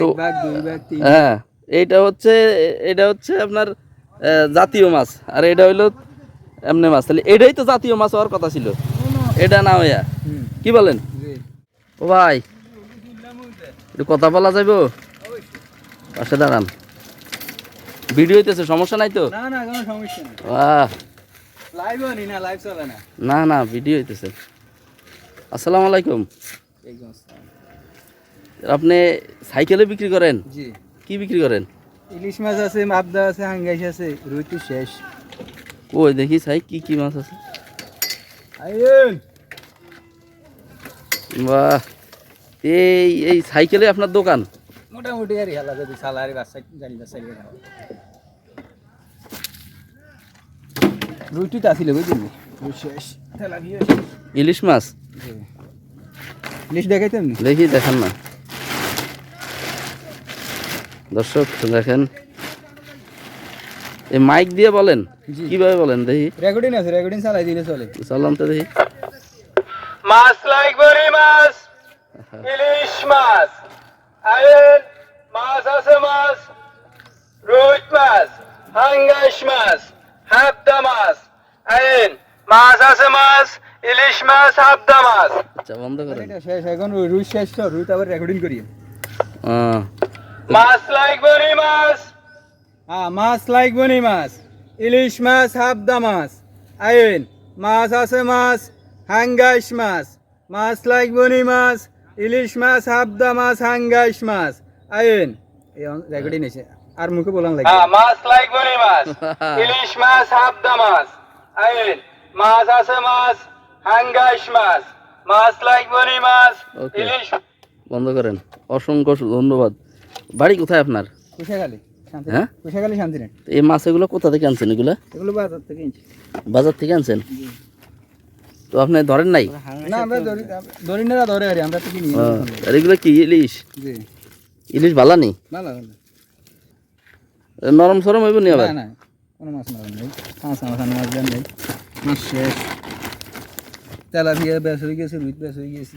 তো হ্যাঁ এইটা হচ্ছে এটা হচ্ছে আপনার জাতীয় মাছ। আর এটা হইল এমনি মাছ। তাহলে এটাই তো জাতীয় মাছ হওয়ার কথা ছিল। এটা না হইয়া। কি বলেন? ও ভাই একটু কথা বলা যাইব? পাশে দাঁড়ান। ভিডিও হইতেছে সমস্যা নাই তো? না না ভিডিও হইতেছে। আসসালামু আলাইকুম। আপনি সাইকেলে বিক্রি করেন? জি। কি বিক্রি করেন? ইলিশ মাছ আছে মাবদা আছে হাঙ্গাইশ আছে রুই তো শেষ। ওই দেখি সাই কি কি মাছ আছে? বাহ এই এই সাইকেলে আপনার দোকান? মোটামুটি আর হেলা যদি সালারি বাচ্চা জানি বাচ্চা রুইটি তো আসিল বুঝলি? শেষ। ইলিশ মাছ? ইলিশ দেখাইতাম নি? দেখি দেখান না। দর্শক দেখেন। এই মাইক দিয়ে বলেন। কীভাবে বলেন দেখি। রেকর্ডিং আছে রেকর্ডিং চালাই দিলে চলে। চালান তো দেখি। মাছ লাগবে মাছ ইলিশ মাছ আয়েন মাছ আছে মাছ রুই মাছ হাঙ্গাস মাছ হাবদা মাছ আয়েন মাছ আছে মাছ ইলিশ মাছ হাবদা মাছ। আচ্ছা বন্ধ করেন। শেষ এখন রুই শেষ তো রুই তো আবার রেকর্ডিং করি আহ, মাছ লাগবে মাছ? হ্যাঁ মাছ লাগবে নি মাছ। ইলিশ মাছ হাবদা মাছ। আইন মাছ আছে মাছ হাঙ্গাইশ মাছ। মাছ লাগবে নি মাছ ইলিশ মাছ হাবদা মাছ হাঙ্গাইশ মাছ। আইন রেকর্ডিং এসে আর মুখে বললাম লাগে হ্যাঁ মাছ লাগবে নি মাছ। ইলিশ মাছ হাবদা মাছ। আইন মাছ আছে মাছ হাঙ্গাইশ মাছ। মাছ লাগবে নি মাছ। ইলিশ বন্ধ করেন। অসংখ্য ধন্যবাদ। বাড়ি কোথায় আপনার? কুশাখালী হ্যাঁ? কুশাখালী এই মাছ এগুলো কোথা থেকে আনছেন এগুলা? এগুলো বাজার থেকে বাজার থেকে আনছেন? তো আপনি ধরেন নাই? না আমরা ধরি ধরি না ধরে আরে আমরা তো কিনি আর এগুলো কি ইলিশ? জি। ইলিশ ভালা নেই ভালো ভালো। নরম সরম হইব নি আবার? না না কোনো মাছ নেই। মাছ মাছ মাছ দেন নেই। মাছ শেষ। তেলাপিয়া বেশ হয়ে গেছে রুই বেশ হয়ে গেছে।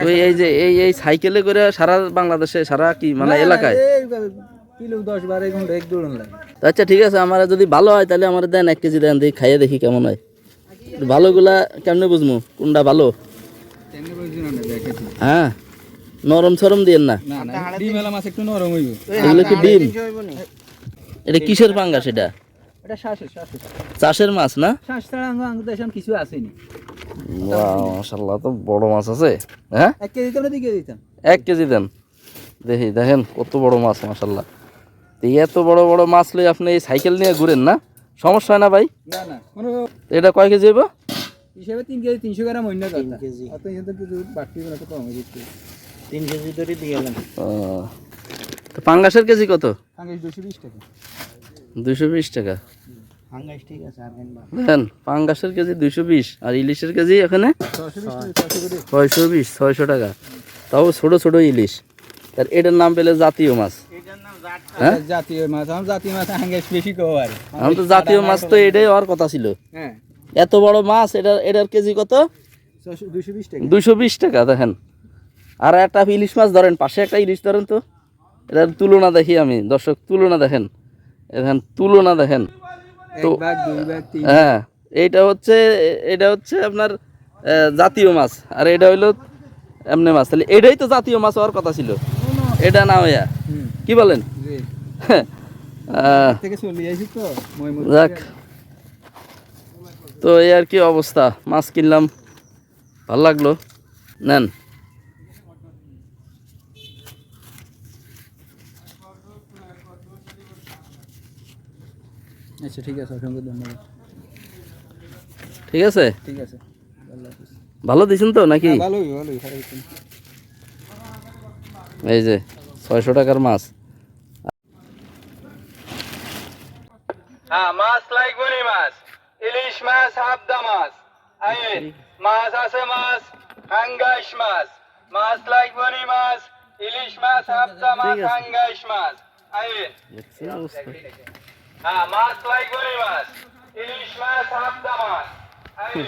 তো এই যে এই এই সাইকেলে করে সারা বাংলাদেশে সারা কি মানে এলাকায়? কিলো দশ বারো ঘণ্টা এক দৌড়ন লাগে। আচ্ছা ঠিক আছে আমার যদি ভালো হয় তাহলে আমার দেন এক কেজি দেন দেখি খাইয়ে দেখি কেমন হয়। ভালোগুলা কেমনে বুঝব কোনটা ভালো? হ্যাঁ নরম সরম দিয়েন না। এগুলো কি ডিম? এটা কিসের পাঙ্গা এটা এটা চাষের মাছ না? শ্বাস ছাড়া কিছু আসেনি। মাশাল্লাহ তো বড় মাছ আছে। হ্যাঁ? এক কেজি দিতাম না দুই কেজি দিতাম? এক কেজি দেন। দেখি দেখেন কত বড় মাছ মাশাল্লাহ তো এত বড় বড় মাছ লই আপনি এই সাইকেল নিয়ে ঘুরেন না? সমস্যা হয় না ভাই? না না কোনো এটা কয় কেজি হইব? হিসেবে তিন কেজি তিনশো গ্রাম অন্য কথা। কেজি। অত কিন্তু কিছু বাড়তি করে তো কম হয়ে যাচ্ছে। তিন কেজি ধরে দিয়ে গেলাম। পাঙ্গাসের কেজি কত? হাঙ্গাইশ দুশো বিশ টাকা। দুইশো বিশ টাকা। দেখেন পাঙ্গাসের কেজি দুইশো বিশ আর ইলিশের কেজি এখানে ছয়শো বিশ ছয়শো টাকা। তাও ছোট ছোট ইলিশ। আর এটার নাম পেলে জাতীয় মাছ। হ্যাঁ? জাতীয় মাছ। জাতীয় মাছ বেশি আমি তো জাতীয় মাছ তো এটাই হওয়ার কথা ছিল। হ্যাঁ। এত বড় মাছ এটার এটার কেজি কত? দুশো বিশ টাকা দেখেন। আর একটা ইলিশ মাছ ধরেন পাশে একটা ইলিশ ধরেন তো। এটার তুলনা দেখি আমি দর্শক তুলনা দেখেন। দেখেন তুলনা দেখেন। তিন হ্যাঁ এইটা হচ্ছে এটা হচ্ছে আপনার জাতীয় মাছ। আর এটা হইল এমনি মাছ। তাহলে এটাই তো জাতীয় মাছ হওয়ার কথা ছিল। এটা না হইয়া। কি বলেন? তো যাক। তো এই আর কি অবস্থা। মাছ কিনলাম। ভালো লাগল। নেন। আচ্ছা ঠিক আছে অসংখ্য ধন্যবাদ। ঠিক আছে? ঠিক আছে ভালো দিছেন তো নাকি? হ্যাঁ, ভালোই ভালোই। এই যে ছয়শো টাকার মাছ। হ্যাঁ মাছ লাগবে নি মাছ। ইলিশ মাছ হাবদা মাছ। আইন মাছ আছে মাছ হাঙ্গাইশ মাছ। মাছ লাগবে নি মাছ ইলিশ মাছ হাবদা মাছ হাঙ্গাইশ মাছ। আইন। হ্যাঁ মাছ লাগবে নি মাছ ইলিশ মাছ হাবদা মাছ আইন